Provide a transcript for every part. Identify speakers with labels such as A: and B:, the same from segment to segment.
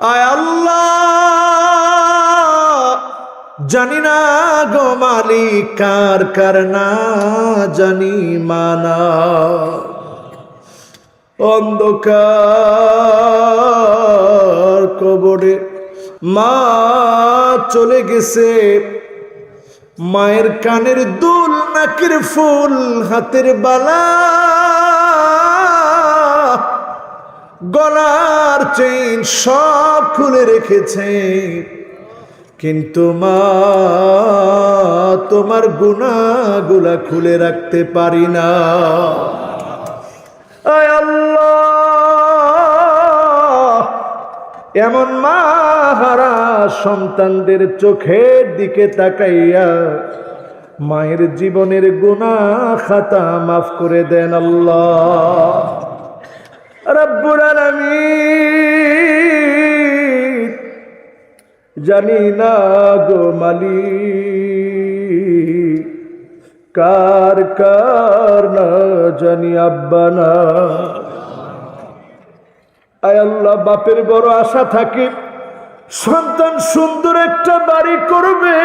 A: আয় আল্লাহ, জানি না গো মালিক কার কার না জানি মানা। অন্ধকার কবরে মা চলে গেছে। মায়ের কানের দুল, নাকের ফুল, হাতের বালা। গলার চেইন সব খুলে রেখেছে। কিন্তু মা, তোমার গুনাগুলা খুলে রাখতে পারি না। এমন মা হারা সন্তানদের চোখের দিকে তাকাইয়া মায়ের জীবনের গুণা খাতা মাফ করে দেন আল্লাহ। রব্বুল আলামিন। জানি না গো মালিক, কার কার না জানি আব্বা না। আয় আল্লাহ, বাপের বড় আশা থাকে, সন্তান সুন্দর একটা বাড়ি করবে।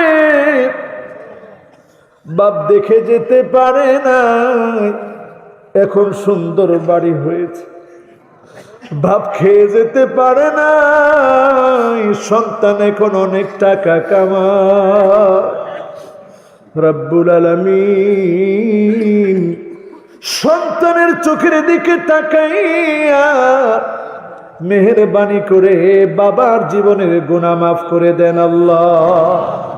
A: বাপ দেখে যেতে পারে না এখন সুন্দর বাড়ি হয়েছে। বাপ খেয়ে যেতে পারে না সন্তান এখন অনেক টাকা কামায়। রব্বুল আলমিন সন্তানের চোখের দিকে তাকাইয়া মেহরবানি করে বাবার জীবনের গুণা মাফ করে দেন আল্লাহ।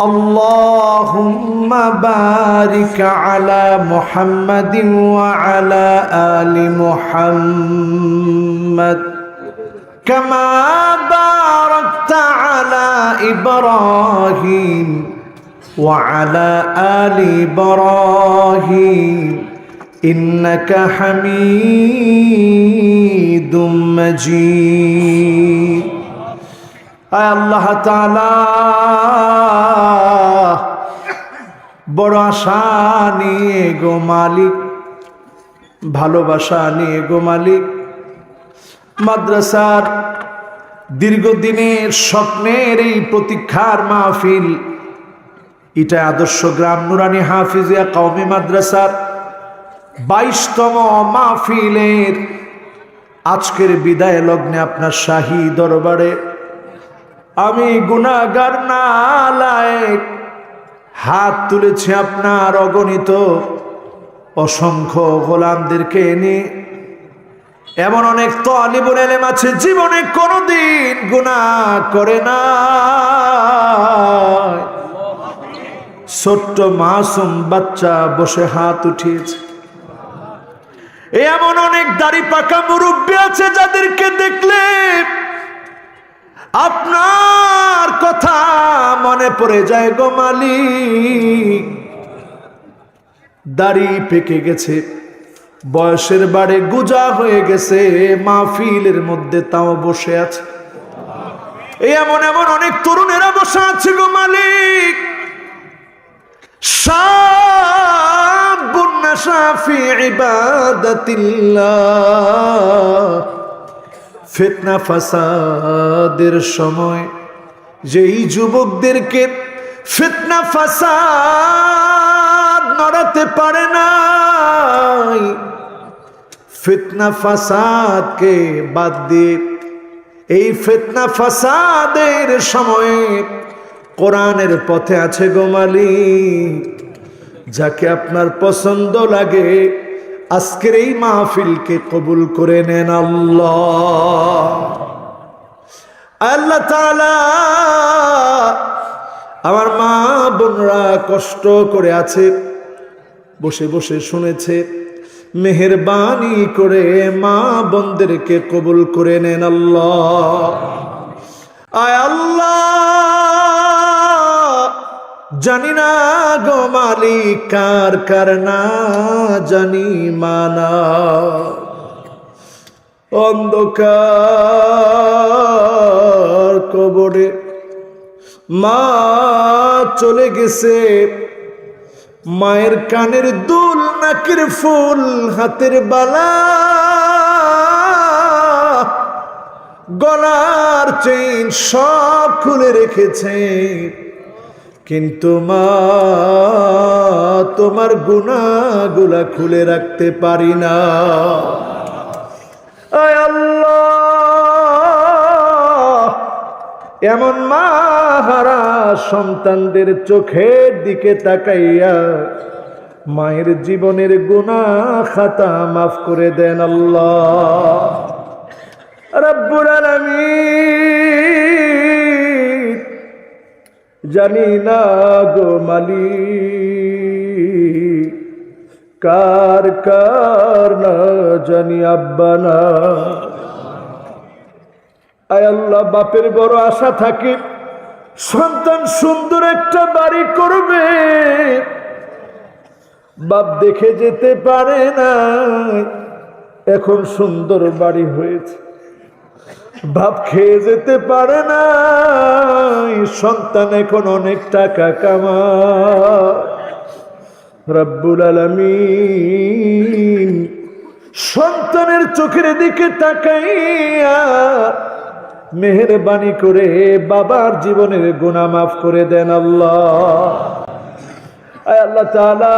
A: اللهم بارك على محمد وعلى آل محمد. كما باركت على إبراهيم وعلى آل إبراهيم. إنك حميد مجيد. أي الله تعالى বড় আশা নিয়ে গো মালিক, ভালোবাসা নিয়ে গো মালিক। মাদ্রাসার দীর্ঘদিনের স্বপ্নের এই প্রতীক্ষার মাহফিল, এটা আদর্শ গ্রাম নুরানি হাফিজিয়া কওমি মাদ্রাসার বাইশতম মাহফিলের আজকের বিদায় লগ্নে আপনার শাহী দরবারে আমি গুনাগার না হাত তুলেছে আপনার অগণিত অসংখ্য গোলামদেরকে এনে। এমন অনেক তলিবুল এলেম আছে, জীবনে কোনোদিন গুণা করে না ছোট্ট মাসুম বাচ্চা বসে হাত উঠিয়েছে। এমন অনেক দাড়ি পাকা মুরব্বী আছে যাদেরকে দেখলে আপনার কথা মনে পড়ে যায় গো মালিক। দাড়ি পেকে গেছে, বয়সের বাড়ে গুজা হয়ে গেছে, মাহফিলের মধ্যে তাও বসে আছে। এই এমন এমন অনেক তরুণেরা বসে আছে গো মালিক। শাবুন নাশা ফি ইবাদাতিল্লাহ। ফিতনা ফাসাদের সময়, যেই যুবকদেরকে ফিতনা ফাসাদ নড়াতে পারে নাই, ফিতনা ফাসাদকে বাদ দিয়ে এই ফিতনা ফাসাদের সময়ে কোরআনের পথে আছে গোমালি যাকে আপনার পছন্দ লাগে আজকের এই মাহফিলকে কবুল করে নেন আল্লাহ। আল্লাহ আমার মা বোনরা কষ্ট করে আছে, বসে বসে শুনেছে। মেহরবানি করে মা বোনদেরকে কবুল করে নেন আল্লাহ। আয় আল্লাহ! জানি না গো মালিক, কার কার না জানি মানা। অন্ধকার কবরে মা চলে গেছে। মায়ের কানের দুল, নাকের ফুল, হাতের বালা। গলার চেইন সব খুলে রেখেছে। কিন্তু মা, তোমার গুনাগুলা খুলে রাখতে পারি না। এমন মা হারা সন্তানদের চোখের দিকে তাকাইয়া মায়ের জীবনের গুণা খাতা মাফ করে দেন আল্লাহ। রব্বুল আলামিন। জানি না গো মালি কার কার না জানি আব্বা না। আয় আল্লাহ, বাপের বড় আশা থাকে, সন্তান সুন্দর একটা বাড়ি করবে। বাপ দেখে যেতে পারে না এখন সুন্দর বাড়ি হয়েছে। বাপ খেয়ে যেতে পারে না সন্তান এখন অনেক টাকা কামা রব্বুল আলমিন সন্তানের চোখের দিকে তাকাইয়া মেহরবানি করে বাবার জীবনের গুণা মাফ করে দেন আল্লাহ। আল্লাহ তাআলা।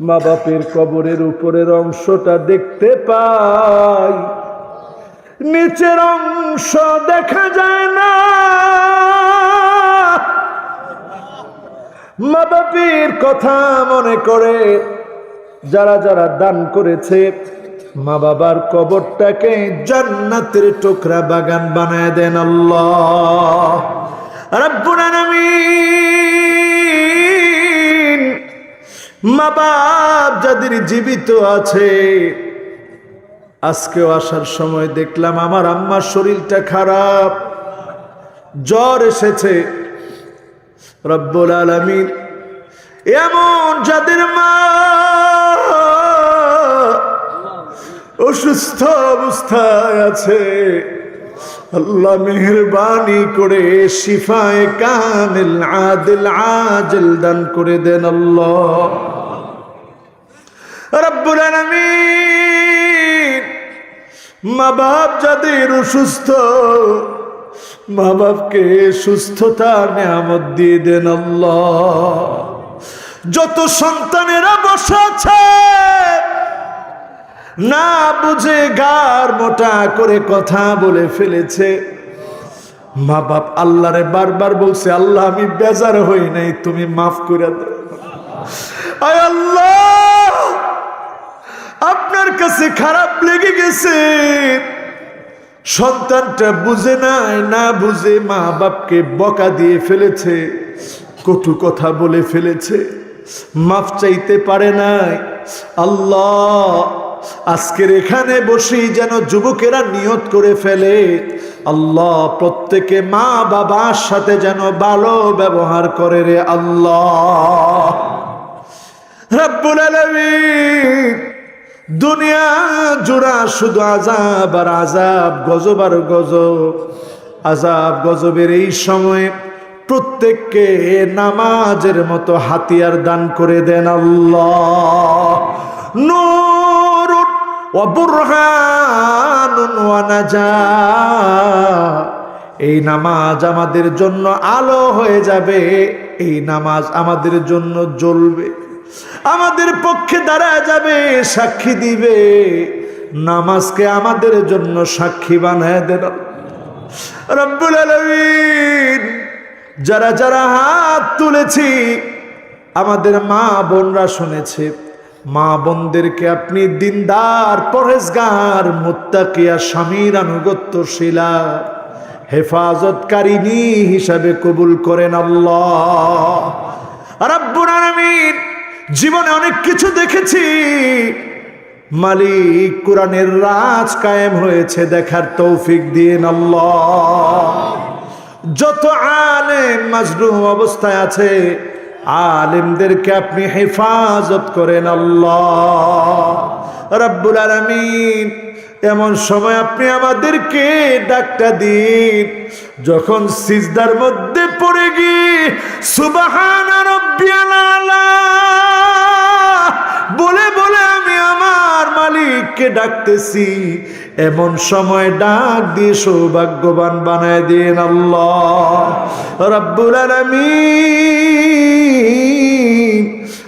A: মা বাপের কবরের উপরের অংশটা দেখতে পাই। নিচের অংশ দেখা যায় না। মা বাপের কথা মনে করে যারা যারা দান করেছে, মা বাবার কবরটাকে জান্নাতের টুকরা বাগান বানায় দেন আল্লাহ। রব্বুল আলামিন। মা বাপ যাদের জীবিত আছে, আজকেও আসার সময় দেখলাম আমার আম্মার শরীরটা খারাপ। জ্বর এসেছে। রব্বুল আলামিন এমন যাদের মা অসুস্থ অবস্থায় আছে, আল্লাহ মেহরবানি করে শিফায় কামিল আদিল আজল দান করে দেন আল্লাহ। রব্বুল আলামিন। মা বাপ যাদের অসুস্থ, মা বাপকে সুস্থতা, নেয়ামত দিয়ে দেন আল্লাহ। যত সন্তানেরা বসে আছে, না বুঝে গার মোটা করে কথা বলে ফেলেছে। মা বাপ আল্লাহরে বারবার বলছে, আল্লাহ, আমি বেজার হই নাই, তুমি মাফ করে দাও। আয় আল্লাহ! আপনার কাছে খারাপ লেগে গেছে। সন্তানটা বুঝে নাই, না বুঝে মা বাপকে বকা দিয়ে ফেলেছে, কটু কথা বলে ফেলেছে। মাফ চাইতে পারে নাই। আল্লাহ, আজকের এখানে বসেই যেন যুবকেরা নিয়ত করে ফেলে। আল্লাহ, প্রত্যেকে মা বাবার সাথে যেন ভালো ব্যবহার করে রে আল্লাহ। রব্বুল আলামিন দুনিয়া জোড়া শুধু আজাব আর আজাব গজব আর গজব। আজাব গজবের এই সময়ে প্রত্যেককে নামাজের মতো হাতিয়ার দান করে দেন আল্লাহ। এই নামাজ আমাদের জন্য আলো হয়ে যাবে, এই নামাজ আমাদের জন্য জ্বলবে। আমাদের পক্ষে দাঁড়ায় যাবে, সাক্ষী দিবে। নামাজকে আমাদের জন্য সাক্ষী বানায় দেন রব্বুল আলামিন, যারা যারা হাত তুলেছি, আমাদের মা বোনরা শুনেছে, মা বোনদেরকে আপনি দিনদার পরেজগার মুত্তাকিয়া, স্বামীর আনুগত্যশীলা, হেফাজতকারিনী হিসাবে কবুল করেন আল্লাহ। রব্বুল আলামিন জীবনে অনেক কিছু দেখেছি। মালিক কোরআনের রাজ কায়েম হয়েছে, দেখার তৌফিক দিয়ে আল্লাহ। যত আলেম মাজরুম অবস্থায় আছে, আলেমদেরকে আপনি হেফাজত করেন আল্লাহ। রব্বুল আলামিন, এমন সময় আপনি আমাদেরকে ডাকটা দিন। যখন সিজদার মধ্যে পড়ে গিয়ে, সুবাহান রব্বিয়াল আলা মালিককে ডাকতেছি এমন সময় ডাক দিয়ে সৌভাগ্যবান বানায় দিন আল্লাহ। রব্বুল আলামিন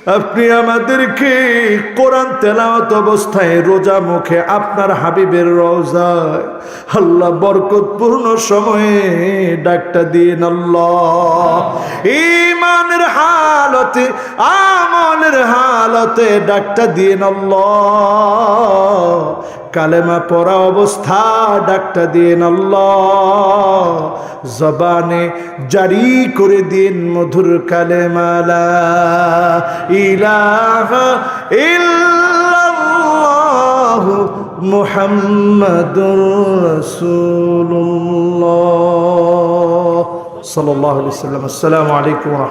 A: আপনি আমাদেরকে কোরআন তেলাওয়াত অবস্থায় রোজা মুখে আপনার হাবিবের রোজায় আল্লাহ বরকতপূর্ণ সময়ে ডাকটা দিন আল্লাহ। ইমানের হালতে, আমলের হালতে ডাকটা দিন আল্লাহ। কালেমা পড়া অবস্থা ডাকটা দিন আল্লাহ। জবানে জারি করে দিন মধুর কালেমালা। ইলাহা ইল্লাল্লাহ মুহাম্মাদুর রাসূলুল্লাহ। সাল্লাল্লাহু আসসালামু আলাইকুম ওয়া